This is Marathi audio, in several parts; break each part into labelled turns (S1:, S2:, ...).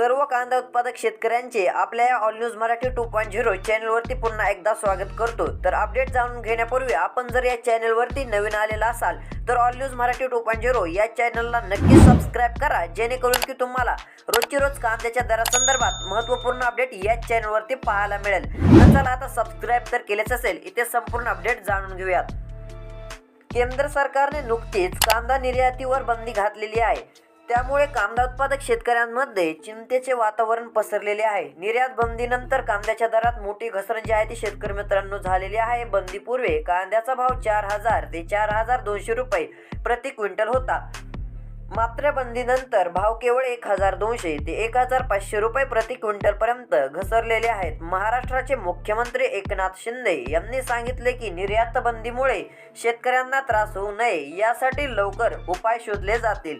S1: सर्व कांदा उत्पादक शेतकऱ्यांचे आपल्या या all news Marathi two point zero चॅनलवरती पुन्हा एकदा स्वागत करतो. तर अपडेट जाणून घेण्यापूर्वी आपण जर या चॅनलवरती नवीन आलेला असाल तर all news Marathi two point zero या चॅनलला नक्की सबस्क्राईब करा जेणेकरून की तुम्हाला रोजची रोज कांद्याच्या दरासंदर्भात महत्त्वपूर्ण अपडेट याच चॅनलवरती पाहायला मिळेल. तर चला आता सबस्क्राईब तर केलेच असेल इथे संपूर्ण अपडेट जाणून घेऊयात. केंद्र सरकारने नुकतीच कांदा निर्यातीवर बंदी घातलेली आहे. त्यामुळे कांदा उत्पादक शेतकऱ्यांमध्ये चिंतेचे वातावरण पसरलेले आहे. निर्यात बंदीनंतर कांद्याच्या दरात मोठी घसरण जी आहे ती शेतकरी मित्रांनो झालेली आहे. बंदीपूर्वी कांद्याचा भाव चार हजार ते चार हजार दोनशे रुपये प्रति क्विंटल होता. मात्र बंदीनंतर भाव केवळ एक हजार दोनशे ते एक हजार पाचशे रुपये प्रति क्विंटल पर्यंत घसरलेले आहेत. महाराष्ट्राचे मुख्यमंत्री एकनाथ शिंदे यांनी सांगितले की निर्यात बंदीमुळे शेतकऱ्यांना त्रास होऊ नये. यासाठी लवकर उपाय शोधले जातील.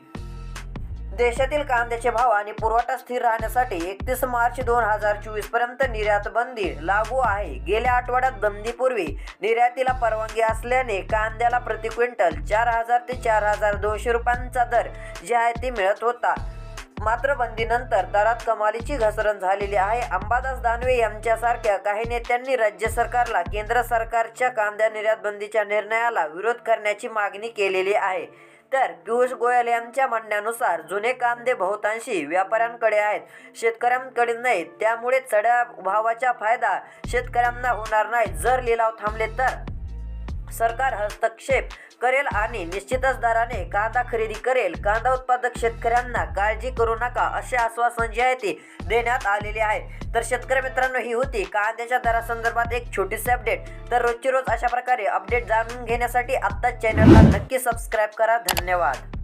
S1: देशातील कांद्याचे भाव आणि पुरवठा स्थिर राहण्यासाठी एकतीस मार्च दोन हजार चोवीसपर्यंत निर्यात बंदी लागू आहे. गेल्या आठवड्यात बंदीपूर्वी निर्यातीला परवानगी असल्याने कांद्याला प्रति क्विंटल चार हजार ते चार हजार दोनशे रुपयांचा दर जे आहे ते मिळत होता. मात्र बंदीनंतर दरात कमालीची घसरण झालेली आहे. अंबादास दानवे यांच्यासारख्या काही नेत्यांनी राज्य सरकारला केंद्र सरकारच्या कांदा निर्यात बंदीच्या निर्णयाला विरोध करण्याची मागणी केलेली आहे. तर पियुष गोयल यांच्या म्हणण्यानुसार जुने कांदे बहुतांशी व्यापाऱ्यांकडे आहेत शेतकऱ्यांकडे नाहीत. त्यामुळे चढ्या भावाचा फायदा शेतकऱ्यांना होणार नाही. जर लिलाव थांबले तर सरकार हस्तक्षेप करेल आणि निश्चितच दराने कांदा खरेदी करेल. कांदा उत्पादक शेतकऱ्यांना काळजी करू नका असे आश्वासन जे आहे ते देण्यात आलेले आहे. तर शेतकरी मित्रांनो ही होती कांद्याच्या दरासंदर्भात एक छोटीशी अपडेट तर रोजची रोज अशा प्रकारे अपडेट जाणून घेण्यासाठी आत्ताच चॅनलला नक्की सबस्क्राईब करा. धन्यवाद.